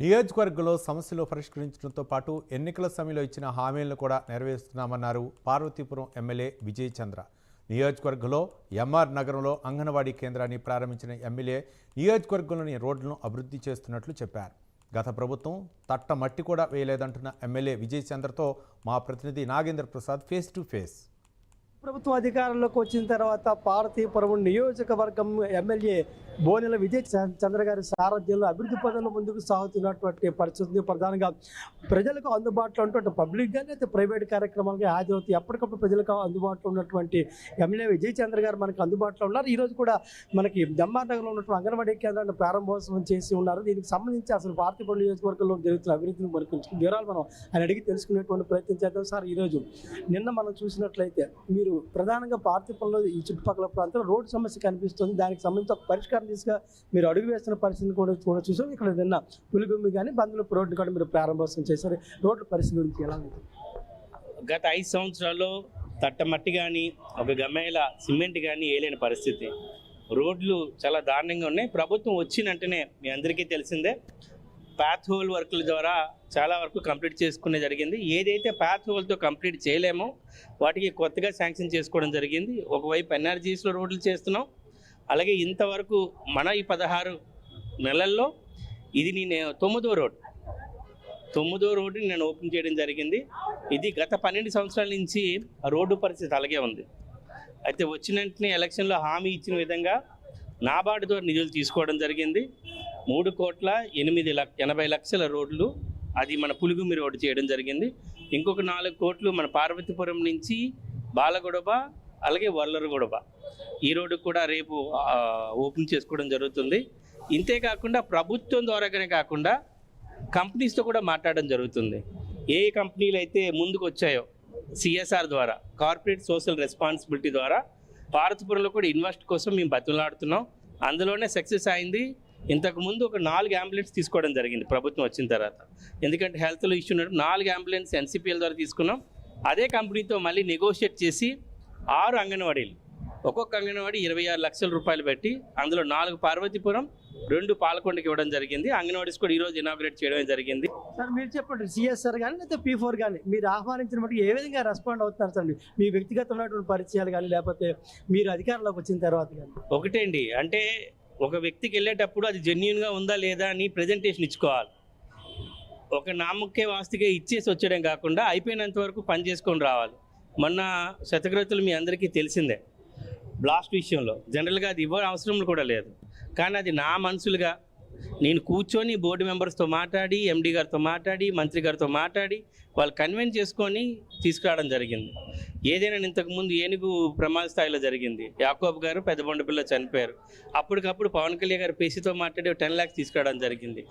నియోజకవర్గంలో సమస్యలు పరిష్కరించడంతో పాటు ఎన్నికల సమయంలో ఇచ్చిన హామీలను కూడా నెరవేరుస్తున్నామన్నారు పార్వతీపురం ఎమ్మెల్యే విజయ్ చంద్ర. నియోజకవర్గంలో ఎంఆర్ నగరంలో అంగన్వాడీ కేంద్రాన్ని ప్రారంభించిన ఎమ్మెల్యే నియోజకవర్గంలోని రోడ్లను అభివృద్ధి చేస్తున్నట్లు చెప్పారు. గత ప్రభుత్వం తట్ట మట్టి కూడా వేయలేదంటున్న ఎమ్మెల్యే విజయ్ చంద్రతో మా ప్రతినిధి Nagendra Prasad face to face. ప్రభుత్వం అధికారంలోకి వచ్చిన తర్వాత పార్వతీపురం నియోజకవర్గం ఎమ్మెల్యే బోనెల విజయ్ చ- చంద్ర గారి సారథ్యంలో అభివృద్ధి పనులు ముందుకు సాగుతున్నటువంటి పరిస్థితి ప్రధానంగా ప్రజలకు అందుబాటులో ఉన్నటువంటి పబ్లిక్ కానీ అయితే ప్రైవేట్ కార్యక్రమాలకి హాజరవుతాయి ఎప్పటికప్పుడు ప్రజలకు అందుబాటులో ఉన్నటువంటి ఎమ్మెల్యే విజయ్ చంద్ర గారు మనకు అందుబాటులో ఉన్నారు. ఈరోజు కూడా మనకి దమ్మానగర్లో ఉన్నటువంటి అంగన్వాడీ కేంద్రాన్ని ప్రారంభోత్సవం చేసి ఉన్నారు. దీనికి సంబంధించి అసలు పార్వతీపురం నియోజకవర్గంలో జరుగుతున్న అభివృద్ధిని మనకు వివరాలు మనం ఆయన అడిగి తెలుసుకునేటువంటి ప్రయత్నం చేద్దాం. సార్ ఈరోజు నిన్న మనం చూసినట్లయితే మీరు ప్రధానంగా పార్తీపురంలో ఈ చుట్టుపక్కల ప్రాంతంలో రోడ్డు సమస్య కనిపిస్తుంది. దానికి సంబంధించి ఒక పరిష్కారం తీసుగా మీరు అడుగు వేస్తున్న పరిస్థితిని కూడా కూడా చూసాం. ఇక్కడ నిన్న పులిగుమ్మి కానీ బందులపు రోడ్డు కూడా మీరు ప్రారంభోత్సవం చేశారు. రోడ్ల పరిస్థితి గురించి ఎలా ఉంది? గత ఐదు సంవత్సరాల్లో తట్టమట్టి కానీ ఒక గమ్మేల సిమెంట్ కానీ వేయలేని పరిస్థితి. రోడ్లు చాలా దారుణంగా ఉన్నాయి. ప్రభుత్వం వచ్చిన వెంటనే మీ అందరికీ తెలిసిందే. ప్యాత్ హోల్ వర్క్ల ద్వారా చాలా వరకు కంప్లీట్ చేసుకునే జరిగింది. ఏదైతే ప్యాత్ హోల్తో కంప్లీట్ చేయలేమో వాటికి కొత్తగా శాంక్షన్ చేసుకోవడం జరిగింది. ఒకవైపు ఎన్ఆర్జీస్లో రోడ్లు చేస్తున్నాం. అలాగే ఇంతవరకు మన ఈ పదహారు నెలల్లో ఇది నేను తొమ్మిదో రోడ్ తొమ్మిదో రోడ్డుని నేను ఓపెన్ చేయడం జరిగింది. ఇది గత పన్నెండు సంవత్సరాల నుంచి రోడ్డు పరిస్థితి అలాగే ఉంది. అయితే వచ్చిన వెంటనే ఎలక్షన్లో హామీ ఇచ్చిన విధంగా నాబార్డు ద్వారా నిధులు తీసుకోవడం జరిగింది. మూడు కోట్ల ఎనిమిది లక్ష ఎనభై లక్షల రోడ్లు అది మన పులిగుమి రోడ్డు చేయడం జరిగింది. ఇంకొక నాలుగు కోట్లు మన పార్వతీపురం నుంచి బాలగొడవ అలాగే వల్లరగొడబ ఈ రోడ్డు కూడా రేపు ఓపెన్ చేసుకోవడం జరుగుతుంది. ఇంతే కాకుండా ప్రభుత్వం ద్వారానే కాకుండా కంపెనీస్తో కూడా మాట్లాడడం జరుగుతుంది. ఏ కంపెనీలు అయితే ముందుకు వచ్చాయో సిఎస్ఆర్ ద్వారా కార్పొరేట్ సోషల్ రెస్పాన్సిబిలిటీ ద్వారా భారతపురంలో కూడా ఇన్వెస్ట్ కోసం మేము బతులాడుతున్నాం అందులోనే సక్సెస్ అయింది. ఇంతకు ముందు ఒక నాలుగు అంబులెన్స్ తీసుకోవడం జరిగింది ప్రభుత్వం వచ్చిన తర్వాత. ఎందుకంటే హెల్త్లో ఇష్యూ ఉన్నట్టు నాలుగు అంబులెన్స్ ఎన్సిపిఎల్ ద్వారా తీసుకున్నాం. అదే కంపెనీతో మళ్ళీ నెగోషియేట్ చేసి ఆరు అంగన్వాడీలు. ఒక్కొక్క అంగన్వాడీ ఇరవై ఆరు లక్షల రూపాయలు పెట్టి అందులో నాలుగు పార్వతీపురం రెండు పాలకొండకి ఇవ్వడం జరిగింది. అంగన్వాడీస్ కూడా ఈరోజు ఇనాగ్రేట్ చేయడం జరిగింది. సార్ మీరు చెప్పండి సిఎస్ఆర్ కానీ లేకపోతే పీ ఫోర్ కానీ మీరు ఆహ్వానించిన బట్టి ఏ విధంగా రెస్పాండ్ అవుతున్నారు సార్? మీ వ్యక్తిగతమైనటువంటి పరిచయాలు కానీ లేకపోతే మీరు అధికారంలోకి వచ్చిన తర్వాత కానీ ఒకటే అండి అంటే ఒక వ్యక్తికి వెళ్ళేటప్పుడు అది జెన్యున్గా ఉందా లేదా అని ప్రజెంటేషన్ ఇచ్చుకోవాలి. ఒక నామకే వాస్తిగా ఇచ్చేసి వచ్చడం కాకుండా అయిపోయినంత వరకు పని చేసుకొని రావాలి. మొన్న శతగ్రతులు మీ అందరికీ తెలిసిందే. బ్లాస్ట్ విషయంలో. జనరల్గా అది ఇవ్వ అవసరం కూడా లేదు. కానీ అది నా మనసులుగా నేను కూర్చొని బోర్డు మెంబర్స్తో మాట్లాడి ఎండి గారితో మాట్లాడి మంత్రి గారితో మాట్లాడి వాళ్ళు కన్విన్స్ చేసుకొని తీసుకురావడం జరిగింది. ఏదైనా ఇంతకుముందు ఏనుగు ప్రమాద స్థాయిలో జరిగింది. యాకోబ్ గారు పెద్ద పిల్ల చనిపోయారు. అప్పటికప్పుడు పవన్ కళ్యాణ్ గారు పేసీతో మాట్లాడి టెన్ ల్యాక్స్ తీసుకురావడం జరిగింది.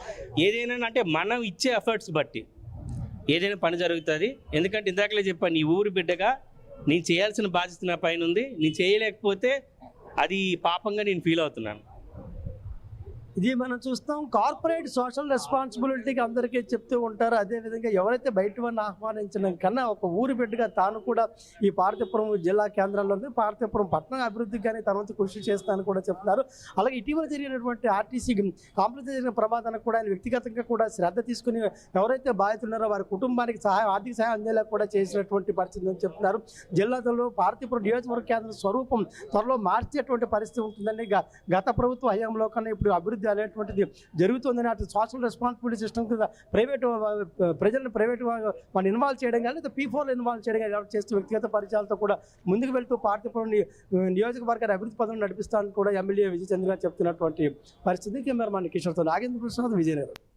ఏదైనా అంటే మనం ఇచ్చే ఎఫర్ట్స్ బట్టి ఏదైనా పని జరుగుతుంది. ఎందుకంటే ఇందాకలే చెప్పాను నీ ఊరు బిడ్డగా నేను చేయాల్సిన బాధ్యత నా పైన ఉంది. నేను చేయలేకపోతే అది పాపంగా నేను ఫీల్ అవుతున్నాను. ఇది మనం చూస్తాం కార్పొరేట్ సోషల్ రెస్పాన్సిబిలిటీకి అందరికీ చెప్తూ ఉంటారు. అదేవిధంగా ఎవరైతే బయట వారిని ఆహ్వానించడం కన్నా ఒక ఊరు బిడ్డగా తాను కూడా ఈ పార్తీపురం జిల్లా కేంద్రంలో ఉంది. పార్తీపురం పట్టణ అభివృద్ధికి కానీ తన వంతు కృషి చేస్తానని కూడా చెప్తున్నారు. అలాగే ఇటీవల జరిగినటువంటి ఆర్టీసీ కాంప్లెక్స్ జరిగిన ప్రమాదానికి కూడా ఆయన వ్యక్తిగతంగా కూడా శ్రద్ధ తీసుకుని ఎవరైతే బాధితున్నారో వారి కుటుంబానికి సహాయం ఆర్థిక సహాయం అందేలా కూడా చేసినటువంటి పరిస్థితి అని చెప్తున్నారు. జిల్లాలో పార్తీపురం నియోజకవర్గ కేంద్ర స్వరూపం త్వరలో మార్చేటువంటి పరిస్థితి ఉంటుందని గత ప్రభుత్వ హయాంలో కన్నా ఇప్పుడు అభివృద్ధి అనేటువంటిది జరుగుతుందని అటు సోషల్ రెస్పాన్సిబిలిటీ సిస్టమ్ కింద ప్రైవేట్ ప్రజలను ప్రైవేట్ మన ఇన్వాల్వ్ చేయడం కానీ లేదా పీ ఫోర్లో ఇన్వాల్వ్ చేయడం కానీ చేస్తూ వ్యక్తిగత పరిచయాలతో కూడా ముందుకు వెళ్తూ పార్తీపురం ని- నియోజకవర్గాన్ని అభివృద్ధి పదం నడిపిస్తానని కూడా ఎమ్మెల్యే విజయచంద్ర గారు చెప్తున్నటువంటి పరిస్థితి. కెమెరామాన్ కిషోర్తో నాగేంద్ర ప్రసాద్ విజయనగరం.